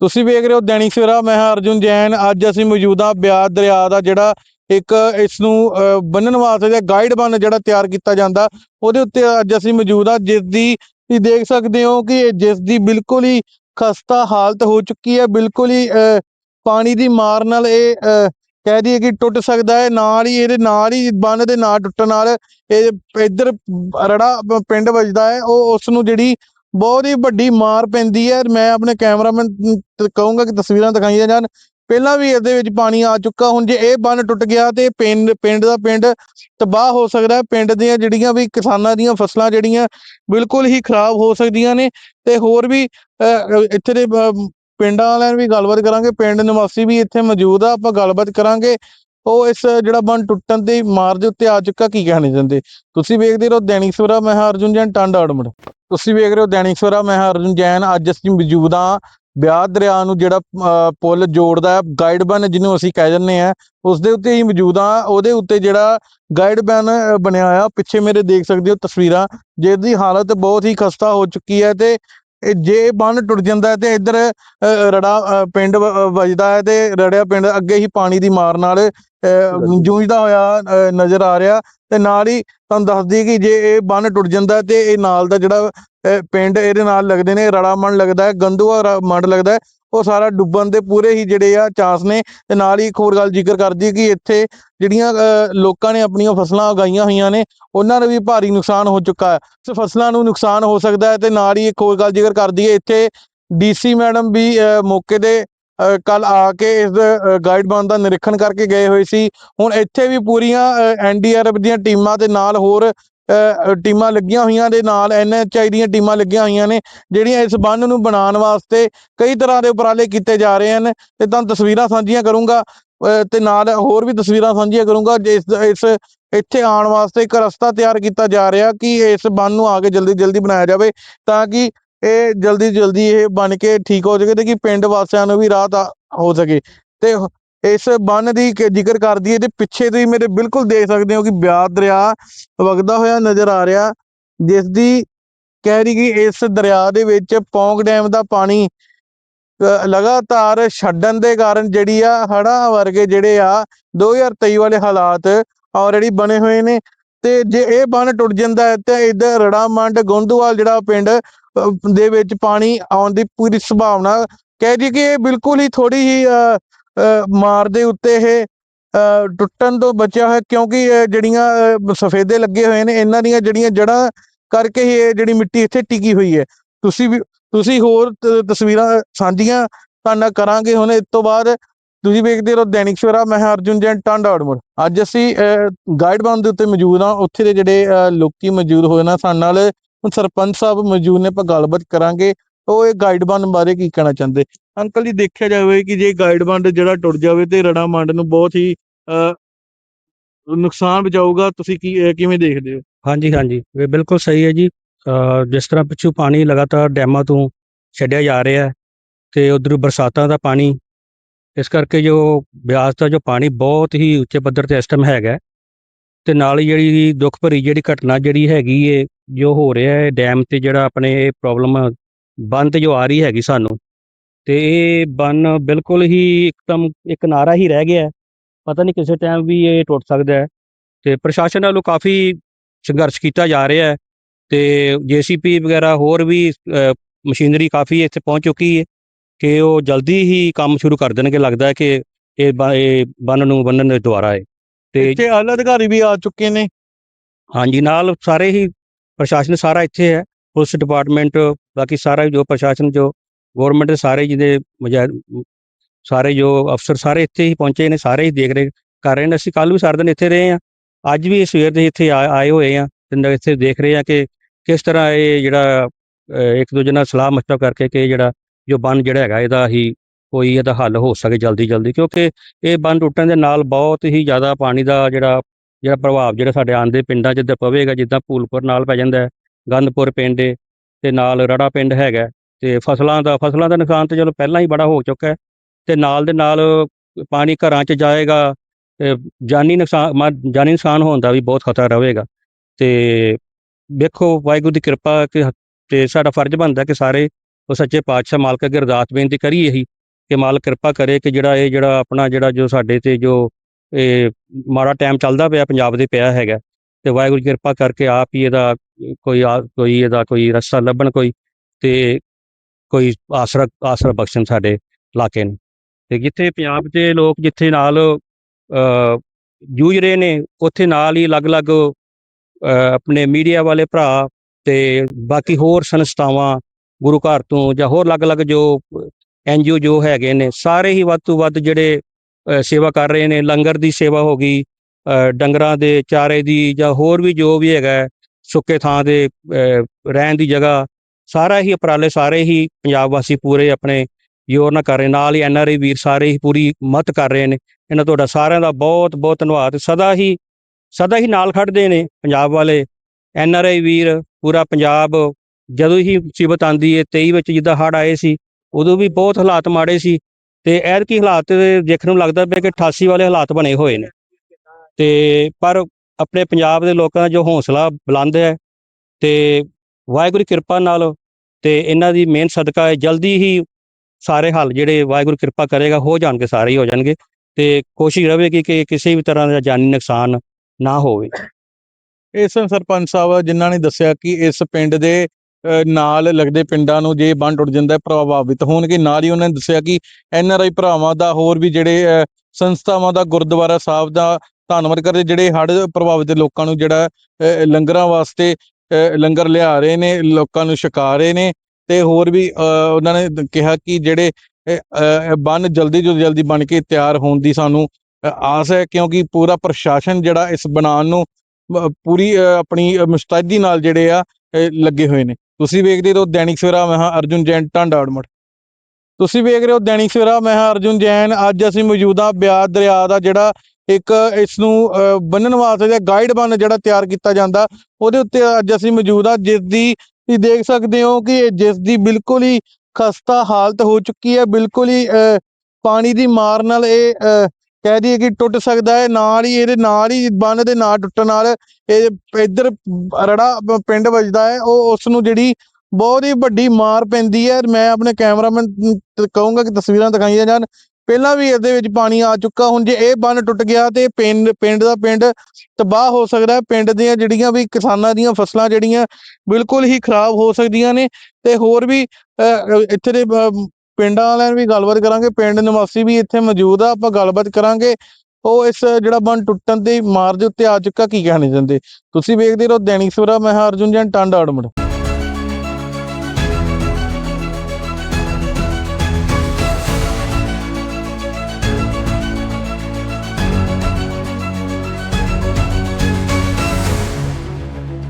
ਤੁਸੀਂ ਵੇਖ ਰਹੇ ਹੋ ਦੈਨਿਕ ਸਵੇਰਾ ਮੈਂ ਹਾਂ ਅਰਜੁਨ ਜੈਨ। ਅੱਜ ਅਸੀਂ ਮੌਜੂਦਾ ਬਿਆਸ ਦਰਿਆ ਦਾ ਜਿਹੜਾ ਇੱਕ ਇਸ ਨੂੰ ਬੰਨਣ ਵਾਸਤੇ ਜਿਹੜਾ ਗਾਈਡ ਬਨ ਜਿਹੜਾ ਤਿਆਰ ਕੀਤਾ ਜਾਂਦਾ ਉਹਦੇ ਉੱਤੇ ਅੱਜ ਅਸੀਂ ਮੌਜੂਦ ਹਾਂ ਜਿਸ ਦੀ ਤੁਸੀਂ ਦੇਖ ਸਕਦੇ ਹੋ ਕਿ ਜਿਸ ਦੀ ਬਿਲਕੁਲ ਹੀ ਖਸਤਾ ਹਾਲਤ ਹੋ ਚੁੱਕੀ ਹੈ ਬਿਲਕੁਲ ਹੀ ਅ, ਪਾਣੀ ਦੀ ਮਾਰ ਨਾਲ ਇਹ ਅ, ਕਹਿ ਦਈਏ ਕਿ ਟੁੱਟ ਸਕਦਾ ਹੈ। ਨਾਲ ਹੀ ਇਹਦੇ ਨਾਲ ਹੀ ਬੰਨ ਦੇ ਨਾਲ ਟੁੱਟਣ ਨਾਲ ਇਹ ਇੱਧਰ ਰੜਾ ਪਿੰਡ ਵੱਜਦਾ ਹੈ ਉਹ ਉਸ ਨੂੰ ਜਿਹੜੀ ਬਹੁਤ ਹੀ ਵੱਡੀ ਮਾਰ ਪੈਂਦੀ ਹੈ। ਮੈਂ ਆਪਣੇ ਕੈਮਰਾਮੈਨ ਕਹੂੰਗਾ ਕਿ ਤਸਵੀਰਾਂ ਦਿਖਾਈਆਂ ਜਾਣ। ਪਹਿਲਾਂ ਵੀ ਇਹਦੇ ਵਿੱਚ ਪਾਣੀ ਆ ਚੁੱਕਾ। ਹੁਣ ਜੇ ਇਹ ਬੰਨ ਟੁੱਟ ਗਿਆ ਤੇ ਪਿੰਡ ਪਿੰਡ ਦਾ ਪਿੰਡ ਤਬਾਹ ਹੋ ਸਕਦਾ ਹੈ। ਪਿੰਡ ਦੀਆਂ ਜਿਹੜੀਆਂ ਵੀ ਕਿਸਾਨਾਂ ਦੀਆਂ ਫਸਲਾਂ ਜਿਹੜੀਆਂ ਬਿਲਕੁਲ ਹੀ ਖਰਾਬ ਹੋ ਸਕਦੀਆਂ ਨੇ ਤੇ ਹੋਰ ਵੀ ਅ, ਇੱਥੇ ਦੇ ਪਿੰਡਾਂ ਵਾਲਿਆਂ ਨਾਲ ਵੀ ਗੱਲਬਾਤ ਕਰਾਂਗੇ। ਪਿੰਡ ਨਿਵਾਸੀ ਵੀ ਇੱਥੇ ਮੌਜੂਦ ਆ। ਆਪਾਂ ਗੱਲਬਾਤ ਕਰਾਂਗੇ। ਉਹ ਇਸ ਜਿਹੜਾ ਬੰਨ ਟੁੱਟਣ ਦੀ ਮਾਰ ਦੇ ਉੱਤੇ ਆ ਚੁੱਕਾ ਕੀ ਕਹਿਣੇ ਚਾਹੁੰਦੇ? ਤੁਸੀਂ ਵੇਖਦੇ ਰਹੋ ਦੈਨਿਕ ਸਵਰਾ। ਮੈਂ ਹਾਂ ਅਰਜੁਨ ਜੈਨ ਟਾਂਡਾ ਅੜਮੜ ਤੁਸੀਂ ਵੇਖ ਰਹੇ ਹੋ ਦੈਨਿਕ ਸਵੇਰਾ ਮੈਂ ਅਰਜੁਨ ਜੈਨ ਅੱਜ ਅਸੀਂ ਮੌਜੂਦ ਹਾਂ ਵਿਆਹ ਦਰਿਆ ਨੂੰ ਜਿਹੜਾ ਅ, ਪੁਲ ਜੋੜਦਾ ਹੈ ਗਾਈਡ ਬਨ ਜਿਹਨੂੰ ਅਸੀਂ ਕਹਿ ਦਿੰਦੇ ਆ ਉਸ ਦੇ ਉੱਤੇ ਹੀ ਮੌਜੂਦ ਹਾਂ ਉਹਦੇ ਉੱਤੇ ਜਿਹੜਾ ਗਾਈਡ ਬਨ ਬਣਿਆ ਹੋਇਆ ਪਿੱਛੇ ਮੇਰੇ ਦੇਖ ਸਕਦੇ ਹੋ ਤਸਵੀਰਾਂ ਜਿਹਦੀ ਹਾਲਤ ਬਹੁਤ ਹੀ ਖਸਤਾ ਹੋ ਚੁੱਕੀ ਹੈ ਤੇ ਜੇ ਬੰਨ ਟੁੱਟ ਜਾਂਦਾ ਤੇ ਇੱਧਰ ਰੜਾ ਪਿੰਡ ਵੱਜਦਾ ਹੈ ਤੇ ਰੜਿਆ ਪਿੰਡ ਅੱਗੇ ਹੀ ਪਾਣੀ ਦੀ ਮਾਰ ਨਾਲ ਜੂਝਦਾ ਹੋਇਆ ਨਜ਼ਰ ਆ ਰਿਹਾ। ਤੇ ਨਾਲ ਹੀ ਤੁਹਾਨੂੰ ਦੱਸ ਦਈਏ ਕਿ ਜੇ ਇਹ ਬੰਨ ਟੁੱਟ ਜਾਂਦਾ ਤੇ ਇਹ ਨਾਲ ਦਾ ਜਿਹੜਾ ਪਿੰਡ ਇਹਦੇ ਨਾਲ ਲੱਗਦੇ ਨੇ ਰੜਾ ਮੰਡ ਲੱਗਦਾ ਹੈ ਗੰਦੂਆ ਮੰਡ ਲੱਗਦਾ ਹੈ। ਉਹ ਸਾਰਾ ਡੁੱਬਣ ਦੇ ਪੂਰੇ ਹੀ ਜਿਹੜੇ ਆ ਚਾਂਸ ਨੇ ਤੇ ਨਾਲ ਹੀ ਇੱਕ ਹੋਰ ਗੱਲ ਜ਼ਿਕਰ ਕਰਦੀ ਕਿ ਇੱਥੇ ਜਿਹੜੀਆਂ ਲੋਕਾਂ ਨੇ ਆਪਣੀਆਂ ਫਸਲਾਂ ਉਗਾਈਆਂ ਹੋਈਆਂ ਨੇ ਉਹਨਾਂ ਦਾ ਵੀ ਭਾਰੀ ਨੁਕਸਾਨ ਹੋ ਚੁੱਕਾ ਹੈ। ਇਸ ਫਸਲਾਂ ਨੂੰ ਨੁਕਸਾਨ ਹੋ ਸਕਦਾ ਹੈ ਤੇ ਨਾਲ ਹੀ ਇੱਕ ਹੋਰ ਗੱਲ ਜ਼ਿਕਰ ਕਰਦੀ ਹੈ ਇੱਥੇ ਡੀਸੀ ਮੈਡਮ ਵੀ ਅ, ਮੌਕੇ ਦੇ ਕੱਲ ਆ ਕੇ ਇਸ ਗਾਈਡ ਬਨ ਦਾ ਨਿਰੀਖਣ ਕਰਕੇ ਗਏ ਹੋਏ ਸੀ। ਹੁਣ ਇੱਥੇ ਵੀ ਪੂਰੀਆਂ ਐਨਡੀਆਰਐਫ ਦੀਆਂ ਟੀਮਾਂ ਦੇ ਨਾਲ ਹੋਰ ਟੀਮਾਂ ਲੱਗੀਆਂ ਹੋਈਆਂ ਦੇ ਨਾਲ ਐਨਐਚਆਈ ਦੀਆਂ ਟੀਮਾਂ ਲੱਗੀਆਂ ਹੋਈਆਂ ਨੇ ਜਿਹੜੀਆਂ ਇਸ ਬੰਨ ਨੂੰ ਬਣਾਉਣ ਵਾਸਤੇ ਕਈ ਤਰ੍ਹਾਂ ਦੇ ਉਪਰਾਲੇ ਕੀਤੇ ਜਾ ਰਹੇ ਹਨ। ਤੇ ਤੁਹਾਨੂੰ ਤਸਵੀਰਾਂ ਸਾਂਝੀਆਂ ਕਰੂੰਗਾ ਅ, ਤੇ ਨਾਲ ਹੋਰ ਵੀ ਤਸਵੀਰਾਂ ਸਾਂਝੀਆਂ ਕਰੂੰਗਾ ਜਿਸ ਇਸ ਇੱਥੇ ਆਉਣ ਵਾਸਤੇ ਇੱਕ ਰਸਤਾ ਤਿਆਰ ਕੀਤਾ ਜਾ ਰਿਹਾ ਕਿ ਇਸ ਬੰਨ ਨੂੰ ਆ ਕੇ ਜਲਦੀ ਜਲਦੀ ਬਣਾਇਆ ਜਾਵੇ ਤਾਂ ਕਿ ਇਹ ਜਲਦੀ ਜਲਦੀ ਇਹ ਬਣ ਕੇ ਠੀਕ ਹੋ ਜਾਵੇ ਤੇ ਕਿ ਪਿੰਡ ਵਾਸੀਆਂ ਨੂੰ ਵੀ ਰਾਹਤ ਹੋ ਸਕੇ। ਤੇ ਇਸ ਬੰਨ ਦੀ ਜ਼ਿਕਰ ਕਰਦੀ ਹੈ ਤੇ ਪਿੱਛੇ ਤੁਸੀਂ ਮੇਰੇ ਬਿਲਕੁਲ ਦੇਖ ਸਕਦੇ ਹੋ ਕਿ ਬਿਆਸ ਦਰਿਆ ਵਗਦਾ ਹੋਇਆ ਨਜ਼ਰ ਆ ਰਿਹਾ ਜਿਸ ਦੀ ਕਹਿ ਰਹੀ ਕਿ ਇਸ ਦਰਿਆ ਦੇ ਵਿੱਚ ਪੌਂਗ ਡੈਮ ਦਾ ਪਾਣੀ ਲਗਾਤਾਰ ਛੱਡਣ ਦੇ ਕਾਰਨ ਜਿਹੜੀ ਆ ਹੜ੍ਹਾਂ ਵਰਗੇ ਜਿਹੜੇ ਆ 2023 ਵਾਲੇ ਹਾਲਾਤ ਆਲਰੇਡੀ ਬਣੇ ਹੋਏ ਨੇ ਤੇ ਜੇ ਇਹ ਬੰਨ ਟੁੱਟ ਜਾਂਦਾ ਹੈ ਤੇ ਇਧਰ ਰੜਾਮੰਡ ਗੋਂਦੂਵਾਲ ਜਿਹੜਾ ਪਿੰਡ ਦੇ ਵਿੱਚ ਪਾਣੀ ਆਉਣ ਦੀ ਪੂਰੀ ਸੰਭਾਵਨਾ, ਕਹਿ ਜੀ ਕਿ ਇਹ ਬਿਲਕੁਲ ਹੀ ਥੋੜੀ ਹੀ ਮਾਰ ਦੇ ਉੱਤੇ ਇਹ ਟੁੱਟਣ ਤੋਂ ਬਚਿਆ ਹੋਇਆ ਕਿਉਂਕਿ ਜਿਹੜੀਆਂ ਅ, ਸਫੇਦੇ ਲੱਗੇ ਹੋਏ ਨੇ ਇਹਨਾਂ ਦੀਆਂ ਜਿਹੜੀਆਂ ਜੜ੍ਹਾਂ ਕਰਕੇ ਹੀ ਇਹ ਜਿਹੜੀ ਮਿੱਟੀ ਇੱਥੇ ਟਿਕੀ ਹੋਈ ਹੈ। ਤੁਸੀਂ ਵੀ ਤੁਸੀਂ ਹੋਰ ਤਸਵੀਰਾਂ ਸਾਂਝੀਆਂ ਤੁਹਾਡਾ ਕਰਾਂਗੇ। ਹੁਣ ਇਸ ਤੋਂ ਬਾਅਦ ਤੁਸੀਂ ਵੇਖਦੇ ਰਹੋ ਦੈਨਿਕ ਸਵੇਰਾ ਮੈਂ ਹਾਂ ਅਰਜੁਨ ਜੈਨ ਟਾਂਡਾ ਅੜਮੁੜ ਅੱਜ ਅਸੀਂ ਗਾਈਡ ਬਾਨ ਦੇ ਉੱਤੇ ਮੌਜੂਦ ਹਾਂ। ਉੱਥੇ ਦੇ ਜਿਹੜੇ ਅ, ਲੋਕੀ ਮੌਜੂਦ ਹੋਏ ਨਾ ਸਾਡੇ ਨਾਲ ਸਰਪੰਚ ਸਾਹਿਬ ਮੌਜੂਦ ਨੇ ਆਪਾਂ ਗੱਲਬਾਤ ਕਰਾਂਗੇ। ਉਹ ਇਹ ਗਾਈਡ ਬੰਦ ਬਾਰੇ ਕੀ ਕਹਿਣਾ ਚਾਹੁੰਦੇ? ਅੰਕਲ ਜੀ ਦੇਖਿਆ ਜਾਵੇ ਕਿ ਜੇ ਗਾਈਡ ਬੰਦ ਜਿਹੜਾ ਟੁੱਟ ਜਾਵੇ ਤੇ ਰੜਾ ਮੰਡ ਨੂੰ ਬਹੁਤ ਹੀ ਨੁਕਸਾਨ ਪਹੁੰਚਾਊਗਾ। ਤੁਸੀਂ ਕੀ ਅ, ਕਿਵੇਂ ਦੇਖਦੇ ਹੋ? ਹਾਂਜੀ ਹਾਂਜੀ। ਬਿਲਕੁਲ ਸਹੀ ਹੈ ਜੀ। ਜਿਸ ਤਰ੍ਹਾਂ ਪਿੱਛੋਂ ਪਾਣੀ ਲਗਾਤਾਰ ਡੈਮਾਂ ਤੋਂ ਛੱਡਿਆ ਜਾ ਰਿਹਾ ਹੈ ਤੇ ਉਧਰ ਬਰਸਾਤਾਂ ਦਾ ਪਾਣੀ ਇਸ ਕਰਕੇ ਜੋ ਬਿਆਸ ਦਾ ਜੋ ਪਾਣੀ ਬਹੁਤ ਹੀ ਉੱਚੇ ਪੱਧਰ ਤੇ ਇਸ ਟਾਈਮ ਹੈਗਾ ਹੈ। ਤੇ ਨਾਲ ਹੀ ਜਿਹੜੀ ਦੁੱਖ ਭਰੀ ਜਿਹੜੀ ਘਟਨਾ ਜਿਹੜੀ ਹੈਗੀ ਏ ਜੋ ਹੋ ਰਿਹਾ ਹੈ ਡੈਮ ਤੇ ਜਿਹੜਾ ਆਪਣੇ ਇਹ ਪ੍ਰੋਬਲਮ ਬੰਨ ਤੇ ਜੋ ਆ ਰਹੀ ਹੈਗੀ ਸਾਨੂੰ ਤੇ ਇਹ ਬੰਨ ਬਿਲਕੁਲ ਹੀ ਇੱਕਦਮ ਇੱਕ ਨਾਰਾ ਹੀ ਰਹਿ ਗਿਆ। ਪਤਾ ਨਹੀਂ ਕਿਸੇ ਟਾਈਮ ਵੀ ਇਹ ਟੁੱਟ ਸਕਦਾ ਹੈ ਤੇ ਪ੍ਰਸ਼ਾਸਨ ਵੱਲੋਂ ਕਾਫੀ ਸੰਘਰਸ਼ ਕੀਤਾ ਜਾ ਰਿਹਾ ਹੈ ਤੇ ਜੀਸੀਪੀ ਵਗੈਰਾ ਹੋਰ ਵੀ ਮਸ਼ੀਨਰੀ ਕਾਫੀ ਇੱਥੇ ਪਹੁੰਚ ਚੁੱਕੀ ਹੈ ਕਿ ਉਹ ਜਲਦੀ ਹੀ ਕੰਮ ਸ਼ੁਰੂ ਕਰ ਦੇਣਗੇ ਲੱਗਦਾ ਹੈ ਕਿ ਇਹ ਬੰਨ ਨੂੰ ਬੰਨਣ ਦੇ ਦੁਆਰਾ ਹੈ। ਤੇ ਇੱਥੇ ਆਲਾ ਅਧਿਕਾਰੀ ਵੀ ਆ ਚੁੱਕੇ ਨੇ। ਹਾਂਜੀ ਨਾਲ ਸਾਰੇ ਹੀ ਪ੍ਰਸ਼ਾਸਨ ਸਾਰਾ ਇੱਥੇ ਹੈ। ਪੁਲਿਸ ਡਿਪਾਰਟਮੈਂਟ ਬਾਕੀ ਸਾਰਾ ਜੋ ਪ੍ਰਸ਼ਾਸਨ ਜੋ ਗਵਰਨਮੈਂਟ ਦੇ ਸਾਰੇ ਜਿਹਦੇ ਮੁਜਾਹਿਦ ਸਾਰੇ ਜੋ ਅਫਸਰ ਸਾਰੇ ਇੱਥੇ ਹੀ ਪਹੁੰਚੇ ਨੇ ਸਾਰੇ ਹੀ ਦੇਖ ਰਹੇ ਕਰ ਰਹੇ ਨੇ। ਅਸੀਂ ਕੱਲ ਵੀ ਸਾਰਾ ਦਿਨ ਇੱਥੇ ਰਹੇ ਆ ਅੱਜ ਵੀ ਸਵੇਰ ਦੇ ਇੱਥੇ ਆ- ਆਏ ਹੋਏ ਆ ਤੇ ਨ- ਇੱਥੇ ਦੇਖ ਰਹੇ ਆ ਕਿ ਕਿਸ ਤਰ੍ਹਾਂ ਇਹ ਜਿਹੜਾ ਅ, ਇੱਕ ਦੂਜੇ ਨਾਲ ਸਲਾਹ ਮਸ਼ਵਰਾ ਕਰਕੇ ਕਿ ਜਿਹੜਾ ਜੋ ਬੰਨ ਜਿਹੜਾ ਹੈਗਾ ਇਹਦਾ ਹੀ ਕੋਈ ਇਹਦਾ ਹੱਲ ਹੋ ਸਕੇ ਜਲਦੀ ਜਲਦੀ ਕਿਉਂਕਿ ਇਹ ਬੰਨ ਟੁੱਟਣ ਦੇ ਨਾਲ ਬਹੁਤ ਹੀ ਜ਼ਿਆਦਾ ਪਾਣੀ ਦਾ ਜਿਹੜਾ ਜਿਹੜਾ ਪ੍ਰਭਾਵ ਜਿਹੜਾ ਸਾਡੇ ਆਂਦੇ ਪਿੰਡਾਂ 'ਚ ਇੱਧਰ ਪਵੇਗਾ ਜਿੱਦਾਂ ਭੂਲਪੁਰ ਨਾਲ ਪੈ ਜਾਂਦਾ ਹੈ ਗੰਦਪੁਰ ਪਿੰਡ ਏ ਤੇ ਨਾਲ ਰੜਾ ਪਿੰਡ ਹੈਗਾ ਹੈ, ਤੇ ਫਸਲਾਂ ਦਾ ਫਸਲਾਂ ਦਾ ਨੁਕਸਾਨ ਤੇ ਚਲੋ ਪਹਿਲਾਂ ਹੀ ਬੜਾ ਹੋ ਚੁੱਕਾ ਹੈ ਤੇ ਨਾਲ ਦੇ ਨਾਲ ਪਾਣੀ ਘਰਾਂ 'ਚ ਜਾਏਗਾ ਜਾਨੀ ਨੁਕਸਾਨ ਮਾ- ਜਾਨੀ ਨੁਕਸਾਨ ਹੋਣ ਦਾ ਵੀ ਬਹੁਤ ਖਤਰਾ ਰਹੇਗਾ ਤੇ ਵੇਖੋ ਵਾਹਿਗੁਰੂ ਦੀ ਕਿਰਪਾ ਕਿ ਤੇ ਸਾਡਾ ਫਰਜ਼ ਬਣਦਾ ਕਿ ਸਾਰੇ ਉਹ ਸੱਚੇ ਪਾਤਸ਼ਾਹ ਮਾਲਕ ਅੱਗੇ ਅਰਦਾਸ ਬੇਨਤੀ ਕਰੀਏ ਇਹੀ ਕਿ ਮਾਲਕ ਕਿਰਪਾ ਕਰੇ ਕਿ ਜਿਹੜਾ ਇਹ ਜਿਹੜਾ ਆਪਣਾ ਜਿਹੜਾ ਜੋ ਸਾਡੇ ਤੇ ਜੋ ਇਹ ਮਾੜਾ ਟਾਈਮ ਚੱਲਦਾ ਪਿਆ ਪੰਜਾਬ ਦੇ ਪਿਆ ਹੈਗਾ ਤੇ ਵਾਹਿਗੁਰੂ ਕਿਰਪਾ ਕਰਕੇ ਆਪ ਹੀ ਇਹਦਾ ਕੋਈ ਆ- ਕੋਈ ਇਹਦਾ ਕੋਈ ਰਸਤਾ ਲੱਭਣ ਕੋਈ ਤੇ ਕੋਈ ਆਸਰਾ ਆਸਰਾ ਬਖਸ਼ਣ ਸਾਡੇ ਇਲਾਕੇ ਨੂੰ। ਤੇ ਜਿੱਥੇ ਪੰਜਾਬ ਦੇ ਲੋਕ ਜਿੱਥੇ ਨਾਲ ਅ, ਜੂਝ ਰਹੇ ਨੇ ਉੱਥੇ ਨਾਲ ਹੀ ਅਲੱਗ-ਅਲੱਗ ਅ, ਆਪਣੇ ਮੀਡੀਆ ਵਾਲੇ ਭਰਾ ਤੇ ਬਾਕੀ ਹੋਰ ਸੰਸਥਾਵਾਂ ਗੁਰੂ ਘਰ ਤੋਂ ਜਾਂ ਹੋਰ ਅਲੱਗ-ਅਲੱਗ ਜੋ ਐਨਜੀਓ ਜੋ ਹੈਗੇ ਨੇ ਸਾਰੇ ਹੀ ਵੱਧ ਤੋਂ ਵੱਧ ਜਿਹੜੇ ਅ, ਸੇਵਾ ਕਰ ਰਹੇ ਨੇ ਲੰਗਰ ਦੀ ਸੇਵਾ ਹੋ ਗਈ ਅ, ਡੰਗਰਾਂ ਦੇ ਚਾਰੇ ਦੀ ਜਾਂ ਹੋਰ ਵੀ ਜੋ ਵੀ ਹੈਗਾ ਹੈ, ਸੁੱਕੇ ਥਾਂ ਦੇ ਰਹਿਣ ਦੀ ਜਗ੍ਹਾ ਸਾਰਾ ਹੀ ਉਪਰਾਲੇ, ਸਾਰੇ ਹੀ ਪੰਜਾਬ ਵਾਸੀ ਪੂਰੇ ਆਪਣੇ ਜ਼ੋਰ ਨਾਲ ਕਰ ਰਹੇ ਨਾਲ ਹੀ ਐਨਆਰਆਈ ਵੀਰ ਸਾਰੇ ਹੀ ਪੂਰੀ ਮਦਦ ਕਰ ਰਹੇ ਨੇ। ਇਹਨਾਂ ਤੁਹਾਡਾ ਸਾਰਿਆਂ ਦਾ ਬਹੁਤ ਬਹੁਤ ਧੰਨਵਾਦ। ਸਦਾ ਹੀ ਸਦਾ ਹੀ ਨਾਲ ਖੜਦੇ ਨੇ ਪੰਜਾਬ ਵਾਲੇ। ਐਨਆਰਆਈ ਵੀਰ ਪੂਰਾ ਪੰਜਾਬ ਜਦੋਂ ਹੀ ਮੁਸੀਬਤ ਆਂਦੀ ਹੈ 23 ਵਿੱਚ ਜਿੱਦਾਂ ਹੜ੍ਹ ਆਏ ਸੀ, ਉਦੋਂ ਵੀ ਬਹੁਤ ਹਾਲਾਤ ਮਾੜੇ ਸੀ। ਤੇ ਐਤਕੀ ਹਾਲਾਤ ਦੇਖਣ ਨੂੰ ਲੱਗਦਾ ਪਿਆ ਕਿ 88 ਵਾਲੇ ਹਾਲਾਤ ਬਣੇ ਹੋਏ ਨੇ। ਤੇ ਪਰ ਆਪਣੇ ਪੰਜਾਬ ਦੇ ਲੋਕਾਂ ਦਾ ਜੋ ਹੌਸਲਾ ਬੁਲੰਦ ਹੈ ਤੇ ਵਾਹਿਗੁਰੂ ਕਿਰਪਾ ਨਾਲ ਤੇ ਇਹਨਾਂ ਦੀ ਮਿਹਨਤ ਸਦਕਾ ਜਲਦੀ ਹੀ ਸਾਰੇ ਹੱਲ ਜਿਹੜੇ ਵਾਹਿਗੁਰੂ ਕਿਰਪਾ ਕਰੇਗਾ ਹੋ ਜਾਣਗੇ ਸਾਰੇ ਹੀ ਹੋ ਜਾਣਗੇ ਤੇ ਕੋਸ਼ਿਸ਼ ਰਹੇਗੀ ਕਿ ਕਿਸੇ ਵੀ ਤਰ੍ਹਾਂ ਦਾ ਜਾਨੀ ਨੁਕਸਾਨ ਨਾ ਹੋਵੇ। ਇਸ ਸਰਪੰਚ ਸਾਹਿਬ ਜਿਨ੍ਹਾਂ ਨੇ ਦੱਸਿਆ ਕਿ ਇਸ ਪਿੰਡ ਦੇ ਅ, ਨਾਲ ਲੱਗਦੇ ਪਿੰਡਾਂ ਨੂੰ ਜੇ ਬੰਨ ਟੁੱਟ ਜਾਂਦਾ ਹੈ, ਪ੍ਰਭਾਵਿਤ ਹੋਣਗੇ। ਨਾਲ ਹੀ ਉਹਨਾਂ ਨੇ ਦੱਸਿਆ ਕਿ ਐਨ ਆਰ ਆਈ ਭਰਾਵਾਂ ਦਾ ਹੋਰ ਵੀ ਜਿਹੜੇ ਸੰਸਥਾਵਾਂ ਦਾ ਗੁਰਦੁਆਰਾ ਸਾਹਿਬ ਦਾ ਧੰਨਵਾਦ ਕਰਦੇ ਜਿਹੜੇ ਹੜ੍ਹ ਪ੍ਰਭਾਵਿਤ ਲੋਕਾਂ ਨੂੰ ਜਿਹੜਾ ਲੰਗਰਾਂ ਵਾਸਤੇ ਲੰਗਰ ਲਿਆ ਰਹੇ ਨੇ ਲੋਕਾਂ ਨੂੰ ਛਕਾ ਰਹੇ ਨੇ ਤੇ ਹੋਰ ਵੀ ਉਹਨਾਂ ਨੇ ਕਿਹਾ ਕਿ ਜਿਹੜੇ ਬੰਨ ਜਲਦੀ ਤੋਂ ਜਲਦੀ ਬਣ ਕੇ ਤਿਆਰ ਹੋਣ ਦੀ ਸਾਨੂੰ ਆਸ ਹੈ ਕਿਉਂਕਿ ਪੂਰਾ ਪ੍ਰਸ਼ਾਸਨ ਜਿਹੜਾ ਇਸ ਬਣਾਉਣ ਨੂੰ ਪੂਰੀ ਅ, ਆਪਣੀ ਮੁਸਤੈਦੀ ਨਾਲ ਜਿਹੜੇ ਆ ਲੱਗੇ ਹੋਏ ਨੇ। ਤੁਸੀਂ ਵੇਖਦੇ ਰਹੋ ਦੈਨਿਕ ਸਵੇਰਾ ਮੈਂ ਹਾਂ ਅਰਜੁਨ ਜੈਨ ਟਾਂਡਾ ਅੜਮੜ ਤੁਸੀਂ ਵੇਖ ਰਹੇ ਹੋ ਦੈਨਿਕ ਸਵੇਰਾ ਮੈਂ ਹਾਂ ਅਰਜੁਨ ਜੈਨ ਅੱਜ ਅਸੀਂ ਮੌਜੂਦਾ ਹਾਂ ਬਿਆਸ ਦਰਿਆ ਦਾ ਜਿਹੜਾ ਇੱਕ ਇਸ ਨੂੰ ਬੰਨਣ ਵਾਸਤੇ ਜਾਂ ਗਾਈਡ ਬੰਨ ਜਿਹੜਾ ਤਿਆਰ ਕੀਤਾ ਜਾਂਦਾ ਉਹਦੇ ਉੱਤੇ ਅੱਜ ਅਸੀਂ ਮੌਜੂਦ ਹਾਂ ਜਿਸ ਦੀ ਤੁਸੀਂ ਦੇਖ ਸਕਦੇ ਹੋ ਕਿ ਜਿਸ ਦੀ ਬਿਲਕੁਲ ਹੀ ਖਸਤਾ ਹਾਲਤ ਹੋ ਚੁੱਕੀ ਹੈ ਬਿਲਕੁਲ ਹੀ ਪਾਣੀ ਦੀ ਮਾਰ ਨਾਲ ਇਹ ਅ, ਕਹਿ ਦਈਏ ਕਿ ਟੁੱਟ ਸਕਦਾ ਹੈ ਨਾਲ ਹੀ ਇਹਦੇ ਨਾਲ ਹੀ ਬੰਨ ਦੇ ਨਾਲ ਟੁੱਟਣ ਨਾਲ ਇਹ ਇੱਧਰ ਰੜਾ ਪਿੰਡ ਵੱਜਦਾ ਹੈ ਉਹ ਉਸ ਨੂੰ ਜਿਹੜੀ ਬਹੁਤ ਹੀ ਵੱਡੀ ਮਾਰ ਪੈਂਦੀ ਹੈ ਮੈਂ ਆਪਣੇ ਕੈਮਰਾਮੈਨ ਕਹੂੰਗਾ ਕਿ ਤਸਵੀਰਾਂ ਦਿਖਾਈਆਂ ਜਾਣ ਪਹਿਲਾਂ ਵੀ ਇਹਦੇ ਵਿੱਚ ਪਾਣੀ ਆ ਚੁੱਕਾ ਹੁਣ ਜੇ ਇਹ ਬੰਨ ਟੁੱਟ ਗਿਆ ਤੇ ਪਿੰਡ ਪਿੰਡ ਦਾ ਪਿੰਡ ਤਬਾਹ ਹੋ ਸਕਦਾ ਹੈ। ਪਿੰਡ ਦੀਆਂ ਜਿਹੜੀਆਂ ਵੀ ਕਿਸਾਨਾਂ ਦੀਆਂ ਫਸਲਾਂ ਜਿਹੜੀਆਂ ਬਿਲਕੁਲ ਹੀ ਖਰਾਬ ਹੋ ਸਕਦੀਆਂ ਨੇ ਤੇ ਹੋਰ ਵੀ ਅ, ਇੱਥੇ ਦੇ ਪਿੰਡਾਂ ਵਾਲਿਆਂ ਨਾਲ ਵੀ ਗੱਲਬਾਤ ਕਰਾਂਗੇ। ਪਿੰਡ ਨਿਵਾਸੀ ਵੀ ਇੱਥੇ ਮੌਜੂਦ ਆ ਆਪਾਂ ਗੱਲਬਾਤ ਕਰਾਂਗੇ। ਉਹ ਇਸ ਜਿਹੜਾ ਬੰਨ ਟੁੱਟਣ ਦੀ ਮਾਰ ਦੇ ਉੱਤੇ ਆ ਚੁੱਕਾ ਕੀ ਕਹਿਣੇ ਚਾਹੁੰਦੇ? ਤੁਸੀਂ ਵੇਖਦੇ ਰਹੋ ਦੈਨਿਕ ਸਵੇਰਾ ਮੈਂ ਹਾਂ ਅਰਜੁਨ ਜੈਨ ਟਾਂਡਾ ਅੜਮੜ